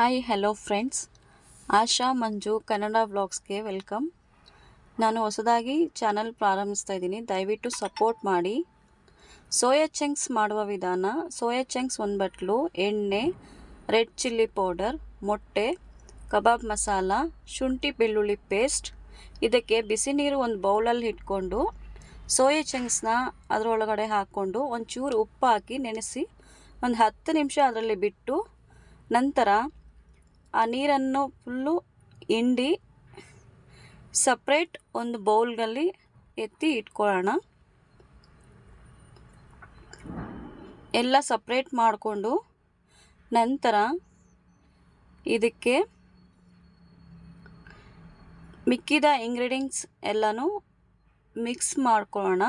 Hi hello friends Asha, Manju, Kannada ವ್ಲಾಗ್ಸ್ಗೆ welcome. ನಾನು ಹೊಸದಾಗಿ channel ಪ್ರಾರಂಭಿಸ್ತಾ ಇದ್ದೀನಿ. ದಯವಿಟ್ಟು ಸಪೋರ್ಟ್ ಮಾಡಿ. ಸೋಯಾ ಚಂಕ್ಸ್ ಮಾಡುವ ವಿಧಾನ, ಸೋಯಾ ಚಂಕ್ಸ್ ಒಂದು ಬಟ್ಲು, ಎಣ್ಣೆ, ರೆಡ್ ಚಿಲ್ಲಿ ಪೌಡರ್, ಮೊಟ್ಟೆ, ಕಬಾಬ್ ಮಸಾಲ, ಶುಂಠಿ ಬೆಳ್ಳುಳ್ಳಿ ಪೇಸ್ಟ್, ಇದಕ್ಕೆ ಬಿಸಿ ನೀರು ಒಂದು ಬೌಲಲ್ಲಿ ಇಟ್ಕೊಂಡು ಸೋಯಾ ಚಂಕ್ಸ್ನ ಅದರೊಳಗಡೆ ಹಾಕ್ಕೊಂಡು ಒಂಚೂರು ಉಪ್ಪು ಹಾಕಿ ನೆನೆಸಿ ಒಂದು ಹತ್ತು ನಿಮಿಷ ಅದರಲ್ಲಿ ಬಿಟ್ಟು ನಂತರ ಆ ನೀರನ್ನು ಫುಲ್ಲು ಹಿಂಡಿ ಸಪ್ರೇಟ್ ಒಂದು ಬೌಲ್ಗಲ್ಲಿ ಎತ್ತಿ ಇಟ್ಕೊಳ್ಳೋಣ. ಎಲ್ಲ ಸಪ್ರೇಟ್ ಮಾಡಿಕೊಂಡು ನಂತರ ಇದಕ್ಕೆ ಮಿಕ್ಕಿದ ಇಂಗ್ರೀಡಿಯೆಂಟ್ಸ್ ಎಲ್ಲನೂ ಮಿಕ್ಸ್ ಮಾಡ್ಕೊಳ್ಳೋಣ.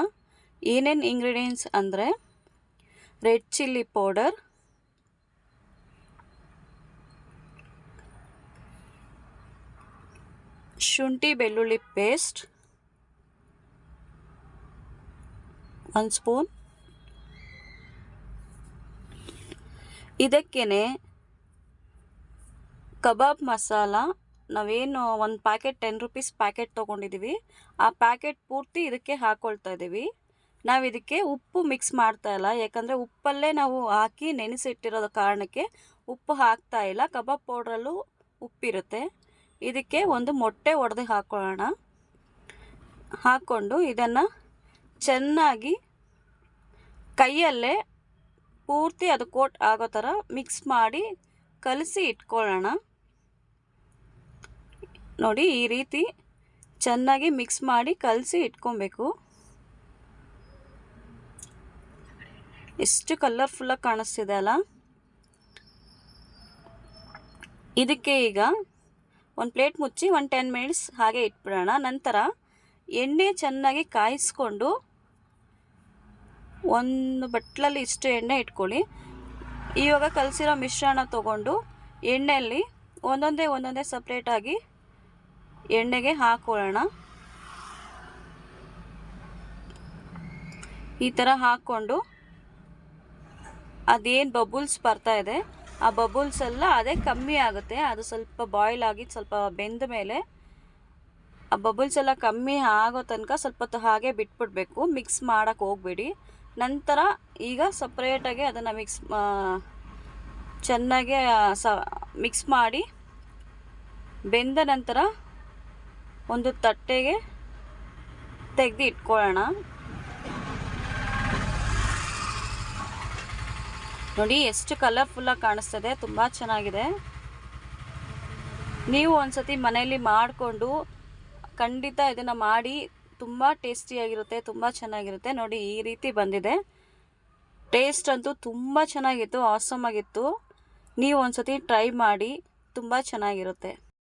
ಏನೇನು ಇಂಗ್ರೀಡಿಯೆಂಟ್ಸ್ ಅಂದರೆ ರೆಡ್ ಚಿಲ್ಲಿ ಪೌಡರ್ ಶುಂಠಿ ಬೆಳ್ಳುಳ್ಳಿ ಪೇಸ್ಟ್, ಒಂದು ಸ್ಪೂನ್. ಇದಕ್ಕೇ ಕಬಾಬ್ ಮಸಾಲ. ನಾವೇನು ಒಂದು ಪ್ಯಾಕೆಟ್ ಟೆನ್ ರುಪೀಸ್ ಪ್ಯಾಕೆಟ್ ತೊಗೊಂಡಿದ್ದೀವಿ ಆ ಪ್ಯಾಕೆಟ್ ಪೂರ್ತಿ ಇದಕ್ಕೆ ಹಾಕ್ಕೊಳ್ತಾ ಇದ್ದೀವಿ ನಾವು ಇದಕ್ಕೆ ಉಪ್ಪು ಮಿಕ್ಸ್ ಮಾಡ್ತಾ ಇಲ್ಲ. ಯಾಕಂದರೆ ಉಪ್ಪಲ್ಲೇ ನಾವು ಹಾಕಿ ನೆನೆಸಿಟ್ಟಿರೋದ ಕಾರಣಕ್ಕೆ ಉಪ್ಪು ಹಾಕ್ತಾ ಇಲ್ಲ. ಕಬಾಬ್ ಪೌಡ್ರಲ್ಲೂ ಉಪ್ಪಿರುತ್ತೆ. ಇದಕ್ಕೆ ಒಂದು ಮೊಟ್ಟೆ ಒಡೆದು ಹಾಕೊಳ್ಳೋಣ. ಹಾಕ್ಕೊಂಡು ಇದನ್ನು ಚೆನ್ನಾಗಿ ಕೈಯಲ್ಲೇ ಪೂರ್ತಿ ಅದು ಕೋಟ್ ಆಗೋ ಥರ ಮಿಕ್ಸ್ ಮಾಡಿ ಕಲಸಿ ಇಟ್ಕೊಳ್ಳೋಣ. ನೋಡಿ, ಈ ರೀತಿ ಚೆನ್ನಾಗಿ ಮಿಕ್ಸ್ ಮಾಡಿ ಕಲಸಿ ಇಟ್ಕೊಬೇಕು. ಎಷ್ಟು ಕಲರ್ಫುಲ್ಲಾಗಿ ಕಾಣಿಸ್ತಿದೆ ಅಲ್ಲ? ಇದಕ್ಕೆ ಈಗ ಒಂದು ಪ್ಲೇಟ್ ಮುಚ್ಚಿ ಒಂದು ಟೆನ್ ಮಿನಿಟ್ಸ್ ಹಾಗೆ ಇಟ್ಬಿಡೋಣ. ನಂತರ ಎಣ್ಣೆ ಚೆನ್ನಾಗಿ ಕಾಯಿಸ್ಕೊಂಡು ಒಂದು ಬಟ್ಲಲ್ಲಿ ಇಷ್ಟು ಎಣ್ಣೆ ಇಟ್ಕೊಳ್ಳಿ. ಇವಾಗ ಕಲಸಿರೋ ಮಿಶ್ರಣ ತೊಗೊಂಡು ಎಣ್ಣೆಯಲ್ಲಿ ಒಂದೊಂದೇ ಒಂದೊಂದೇ ಸಪ್ರೇಟಾಗಿ ಎಣ್ಣೆಗೆ ಹಾಕೊಳ್ಳೋಣ. ಈ ಥರ ಹಾಕ್ಕೊಂಡು ಅದೇನು ಬಬುಲ್ಸ್ ಬರ್ತಾ ಇದೆ. ಆ ಬಬಲ್ಸ್ ಎಲ್ಲ ಅದೇ ಕಮ್ಮಿ ಆಗುತ್ತೆ. ಅದು ಸ್ವಲ್ಪ ಬಾಯ್ಲ್ ಆಗಿ ಸ್ವಲ್ಪ ಬೆಂದ ಮೇಲೆ ಆ ಬಬಲ್ಸ್ ಎಲ್ಲ ಕಮ್ಮಿ ಆಗೋ ತನಕ ಸ್ವಲ್ಪ ಹಾಗೆ ಬಿಟ್ಬಿಡ್ಬೇಕು. ಮಿಕ್ಸ್ ಮಾಡೋಕ್ಕೆ ಹೋಗ್ಬೇಡಿ. ನಂತರ ಈಗ ಸಪ್ರೇಟಾಗಿ ಅದನ್ನು ಮಿಕ್ಸ್ ಚೆನ್ನಾಗಿ ಸ ಮಿಕ್ಸ್ ಮಾಡಿ ಬೆಂದ ನಂತರ ಒಂದು ತಟ್ಟೆಗೆ ತೆಗೆದು ಇಟ್ಕೊಳ್ಳೋಣ ನೋಡಿ, ಎಷ್ಟು ಕಲರ್ಫುಲ್ಲಾಗಿ ಕಾಣಿಸ್ತದೆ, ತುಂಬ ಚೆನ್ನಾಗಿದೆ. ನೀವು ಒಂದ್ಸತಿ ಮನೆಯಲ್ಲಿ ಮಾಡಿಕೊಂಡು ಖಂಡಿತ ಇದನ್ನು ಮಾಡಿ, ತುಂಬ ಟೇಸ್ಟಿಯಾಗಿರುತ್ತೆ ತುಂಬ ಚೆನ್ನಾಗಿರುತ್ತೆ. ನೋಡಿ, ಈ ರೀತಿ ಬಂದಿದೆ. ಟೇಸ್ಟ್ ಅಂತೂ ತುಂಬ ಚೆನ್ನಾಗಿತ್ತು ಆಸಮ್ ಆಗಿತ್ತು. ನೀವು ಒಂದ್ಸತಿ ಟ್ರೈ ಮಾಡಿ, ತುಂಬ ಚೆನ್ನಾಗಿರುತ್ತೆ.